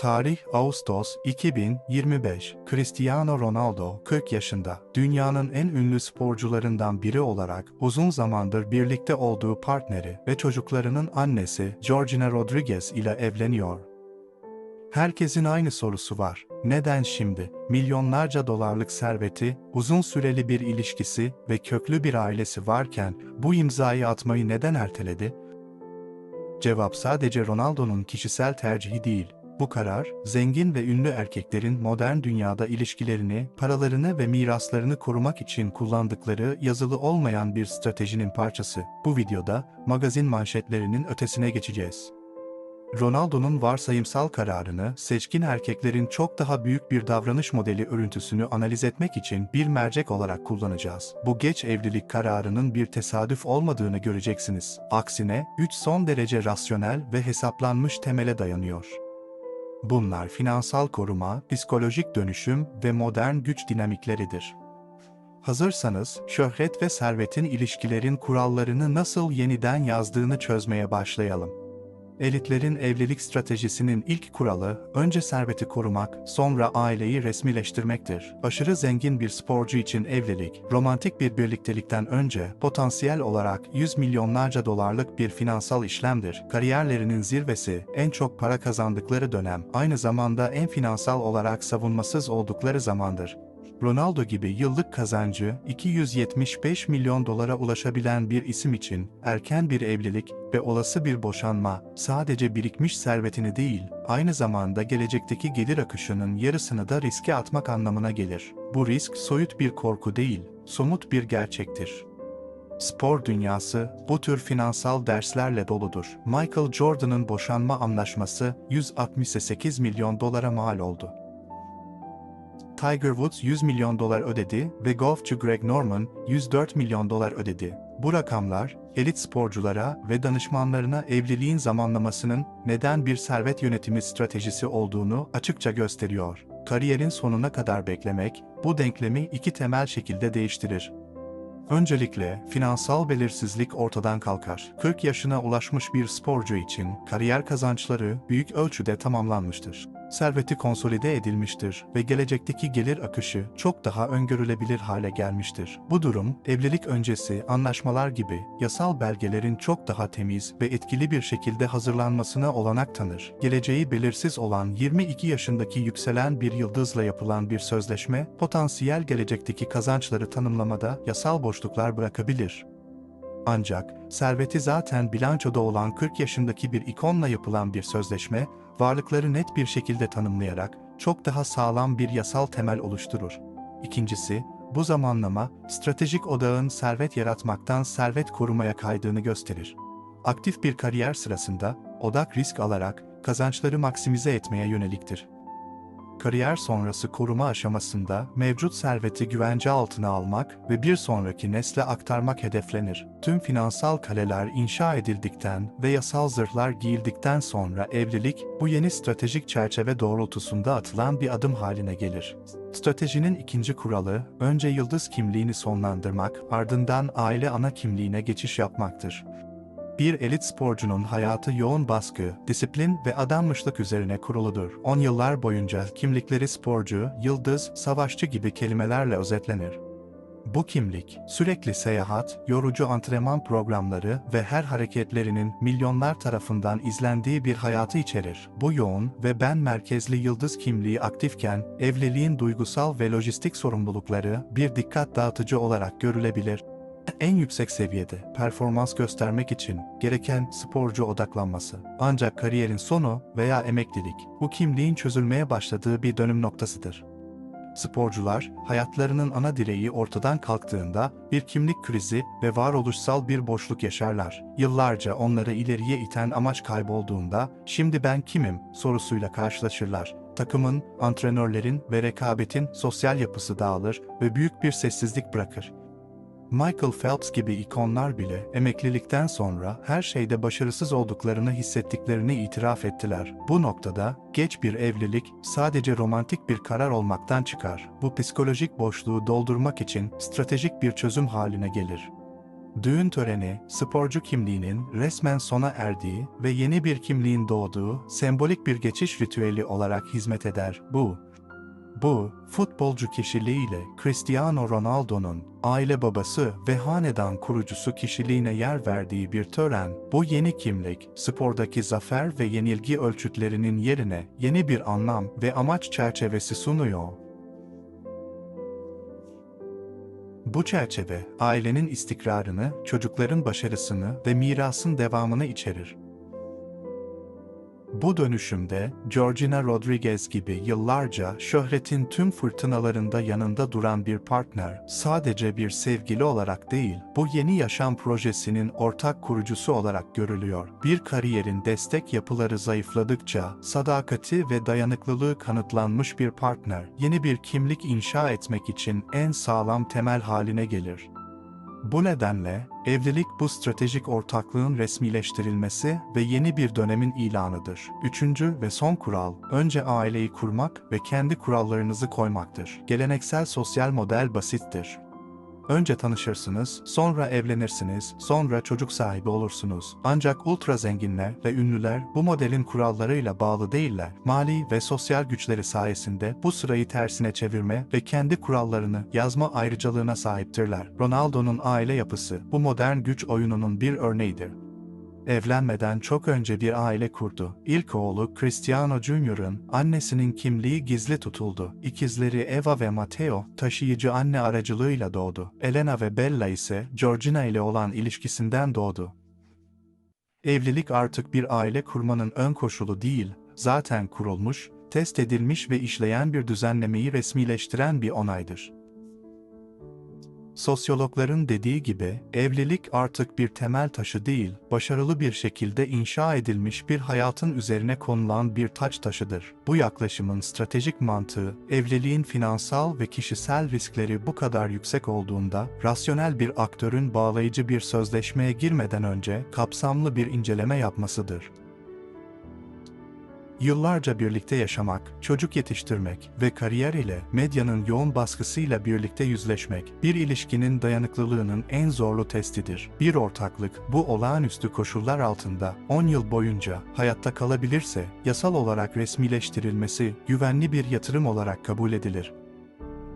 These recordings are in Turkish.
Tarih Ağustos 2025. Cristiano Ronaldo 40 yaşında. Dünyanın en ünlü sporcularından biri olarak uzun zamandır birlikte olduğu partneri ve çocuklarının annesi Georgina Rodriguez ile evleniyor. Herkesin aynı sorusu var. Neden şimdi? Milyonlarca dolarlık serveti, uzun süreli bir ilişkisi ve köklü bir ailesi varken bu imzayı atmayı neden erteledi? Cevap sadece Ronaldo'nun kişisel tercihi değil. Bu karar, zengin ve ünlü erkeklerin modern dünyada ilişkilerini, paralarını ve miraslarını korumak için kullandıkları yazılı olmayan bir stratejinin parçası. Bu videoda magazin manşetlerinin ötesine geçeceğiz. Ronaldo'nun varsayımsal kararını, seçkin erkeklerin çok daha büyük bir davranış modeli örüntüsünü analiz etmek için bir mercek olarak kullanacağız. Bu geç evlilik kararının bir tesadüf olmadığını göreceksiniz. Aksine, üç son derece rasyonel ve hesaplanmış temele dayanıyor. Bunlar finansal koruma, psikolojik dönüşüm ve modern güç dinamikleridir. Hazırsanız, şöhret ve servetin ilişkilerin kurallarını nasıl yeniden yazdığını çözmeye başlayalım. Elitlerin evlilik stratejisinin ilk kuralı, önce serveti korumak, sonra aileyi resmileştirmektir. Aşırı zengin bir sporcu için evlilik, romantik bir birliktelikten önce potansiyel olarak 100 milyonlarca dolarlık bir finansal işlemdir. Kariyerlerinin zirvesi, en çok para kazandıkları dönem, aynı zamanda en finansal olarak savunmasız oldukları zamandır. Ronaldo gibi yıllık kazancı 275 milyon dolara ulaşabilen bir isim için erken bir evlilik ve olası bir boşanma sadece birikmiş servetini değil, aynı zamanda gelecekteki gelir akışının yarısını da riske atmak anlamına gelir. Bu risk soyut bir korku değil, somut bir gerçektir. Spor dünyası bu tür finansal derslerle doludur. Michael Jordan'ın boşanma anlaşması 168 milyon dolara mal oldu. Tiger Woods 100 milyon dolar ödedi ve golfçu Greg Norman 104 milyon dolar ödedi. Bu rakamlar, elit sporculara ve danışmanlarına evliliğin zamanlamasının neden bir servet yönetimi stratejisi olduğunu açıkça gösteriyor. Kariyerin sonuna kadar beklemek, bu denklemi iki temel şekilde değiştirir. Öncelikle, finansal belirsizlik ortadan kalkar. 40 yaşına ulaşmış bir sporcu için kariyer kazançları büyük ölçüde tamamlanmıştır. Serveti konsolide edilmiştir ve gelecekteki gelir akışı çok daha öngörülebilir hale gelmiştir. Bu durum, evlilik öncesi anlaşmalar gibi yasal belgelerin çok daha temiz ve etkili bir şekilde hazırlanmasına olanak tanır. Geleceği belirsiz olan 22 yaşındaki yükselen bir yıldızla yapılan bir sözleşme, potansiyel gelecekteki kazançları tanımlamada yasal boşluklar bırakabilir. Ancak serveti zaten bilançoda olan 40 yaşındaki bir ikonla yapılan bir sözleşme, varlıkları net bir şekilde tanımlayarak çok daha sağlam bir yasal temel oluşturur. İkincisi, bu zamanlama stratejik odağın servet yaratmaktan servet korumaya kaydığını gösterir. Aktif bir kariyer sırasında odak risk alarak kazançları maksimize etmeye yöneliktir kariyer sonrası koruma aşamasında mevcut serveti güvence altına almak ve bir sonraki nesle aktarmak hedeflenir. Tüm finansal kaleler inşa edildikten ve yasal zırhlar giyildikten sonra evlilik, bu yeni stratejik çerçeve doğrultusunda atılan bir adım haline gelir. Stratejinin ikinci kuralı, önce yıldız kimliğini sonlandırmak, ardından aile ana kimliğine geçiş yapmaktır. Bir elit sporcunun hayatı yoğun baskı, disiplin ve adanmışlık üzerine kuruludur. 10 yıllar boyunca kimlikleri sporcu, yıldız, savaşçı gibi kelimelerle özetlenir. Bu kimlik, sürekli seyahat, yorucu antrenman programları ve her hareketlerinin milyonlar tarafından izlendiği bir hayatı içerir. Bu yoğun ve ben merkezli yıldız kimliği aktifken, evliliğin duygusal ve lojistik sorumlulukları bir dikkat dağıtıcı olarak görülebilir en yüksek seviyede performans göstermek için gereken sporcu odaklanması. Ancak kariyerin sonu veya emeklilik bu kimliğin çözülmeye başladığı bir dönüm noktasıdır. Sporcular, hayatlarının ana direği ortadan kalktığında bir kimlik krizi ve varoluşsal bir boşluk yaşarlar. Yıllarca onları ileriye iten amaç kaybolduğunda, şimdi ben kimim sorusuyla karşılaşırlar. Takımın, antrenörlerin ve rekabetin sosyal yapısı dağılır ve büyük bir sessizlik bırakır. Michael Phelps gibi ikonlar bile emeklilikten sonra her şeyde başarısız olduklarını hissettiklerini itiraf ettiler. Bu noktada geç bir evlilik sadece romantik bir karar olmaktan çıkar. Bu psikolojik boşluğu doldurmak için stratejik bir çözüm haline gelir. Düğün töreni, sporcu kimliğinin resmen sona erdiği ve yeni bir kimliğin doğduğu sembolik bir geçiş ritüeli olarak hizmet eder. Bu, bu, futbolcu kişiliğiyle Cristiano Ronaldo'nun aile babası ve hanedan kurucusu kişiliğine yer verdiği bir tören, bu yeni kimlik, spordaki zafer ve yenilgi ölçütlerinin yerine yeni bir anlam ve amaç çerçevesi sunuyor. Bu çerçeve, ailenin istikrarını, çocukların başarısını ve mirasın devamını içerir. Bu dönüşümde Georgina Rodriguez gibi yıllarca şöhretin tüm fırtınalarında yanında duran bir partner, sadece bir sevgili olarak değil, bu yeni yaşam projesinin ortak kurucusu olarak görülüyor. Bir kariyerin destek yapıları zayıfladıkça, sadakati ve dayanıklılığı kanıtlanmış bir partner, yeni bir kimlik inşa etmek için en sağlam temel haline gelir. Bu nedenle, evlilik bu stratejik ortaklığın resmileştirilmesi ve yeni bir dönemin ilanıdır. Üçüncü ve son kural, önce aileyi kurmak ve kendi kurallarınızı koymaktır. Geleneksel sosyal model basittir. Önce tanışırsınız, sonra evlenirsiniz, sonra çocuk sahibi olursunuz. Ancak ultra zenginler ve ünlüler bu modelin kurallarıyla bağlı değiller. Mali ve sosyal güçleri sayesinde bu sırayı tersine çevirme ve kendi kurallarını yazma ayrıcalığına sahiptirler. Ronaldo'nun aile yapısı bu modern güç oyununun bir örneğidir evlenmeden çok önce bir aile kurdu. İlk oğlu Cristiano Junior'ın annesinin kimliği gizli tutuldu. İkizleri Eva ve Matteo taşıyıcı anne aracılığıyla doğdu. Elena ve Bella ise Georgina ile olan ilişkisinden doğdu. Evlilik artık bir aile kurmanın ön koşulu değil, zaten kurulmuş, test edilmiş ve işleyen bir düzenlemeyi resmileştiren bir onaydır. Sosyologların dediği gibi, evlilik artık bir temel taşı değil, başarılı bir şekilde inşa edilmiş bir hayatın üzerine konulan bir taç taşıdır. Bu yaklaşımın stratejik mantığı, evliliğin finansal ve kişisel riskleri bu kadar yüksek olduğunda, rasyonel bir aktörün bağlayıcı bir sözleşmeye girmeden önce kapsamlı bir inceleme yapmasıdır. Yıllarca birlikte yaşamak, çocuk yetiştirmek ve kariyer ile medyanın yoğun baskısıyla birlikte yüzleşmek, bir ilişkinin dayanıklılığının en zorlu testidir. Bir ortaklık, bu olağanüstü koşullar altında 10 yıl boyunca hayatta kalabilirse, yasal olarak resmileştirilmesi güvenli bir yatırım olarak kabul edilir.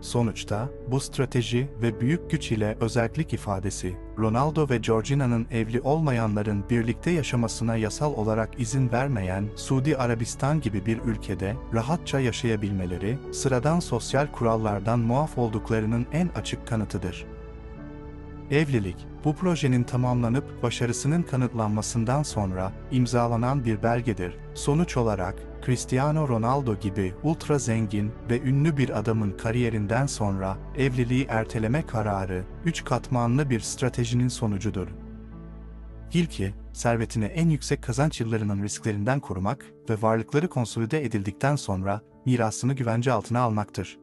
Sonuçta, bu strateji ve büyük güç ile özellik ifadesi, Ronaldo ve Georgina'nın evli olmayanların birlikte yaşamasına yasal olarak izin vermeyen Suudi Arabistan gibi bir ülkede rahatça yaşayabilmeleri, sıradan sosyal kurallardan muaf olduklarının en açık kanıtıdır. Evlilik, bu projenin tamamlanıp başarısının kanıtlanmasından sonra imzalanan bir belgedir. Sonuç olarak, Cristiano Ronaldo gibi ultra zengin ve ünlü bir adamın kariyerinden sonra evliliği erteleme kararı, üç katmanlı bir stratejinin sonucudur. İlki, servetini en yüksek kazanç yıllarının risklerinden korumak ve varlıkları konsolide edildikten sonra mirasını güvence altına almaktır.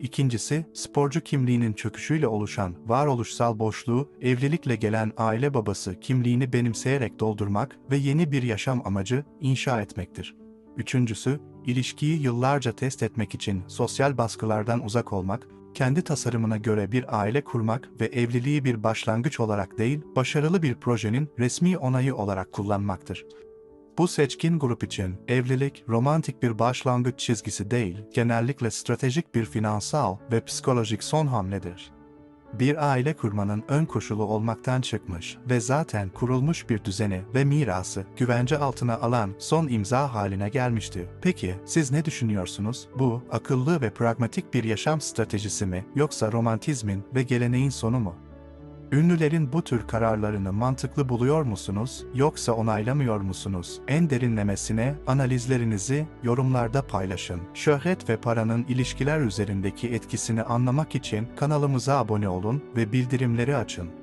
İkincisi, sporcu kimliğinin çöküşüyle oluşan varoluşsal boşluğu, evlilikle gelen aile babası kimliğini benimseyerek doldurmak ve yeni bir yaşam amacı inşa etmektir. Üçüncüsü, ilişkiyi yıllarca test etmek için sosyal baskılardan uzak olmak, kendi tasarımına göre bir aile kurmak ve evliliği bir başlangıç olarak değil, başarılı bir projenin resmi onayı olarak kullanmaktır. Bu seçkin grup için evlilik romantik bir başlangıç çizgisi değil, genellikle stratejik bir finansal ve psikolojik son hamledir. Bir aile kurmanın ön koşulu olmaktan çıkmış ve zaten kurulmuş bir düzeni ve mirası güvence altına alan son imza haline gelmişti. Peki siz ne düşünüyorsunuz? Bu akıllı ve pragmatik bir yaşam stratejisi mi yoksa romantizmin ve geleneğin sonu mu? Ünlülerin bu tür kararlarını mantıklı buluyor musunuz yoksa onaylamıyor musunuz? En derinlemesine analizlerinizi yorumlarda paylaşın. Şöhret ve paranın ilişkiler üzerindeki etkisini anlamak için kanalımıza abone olun ve bildirimleri açın.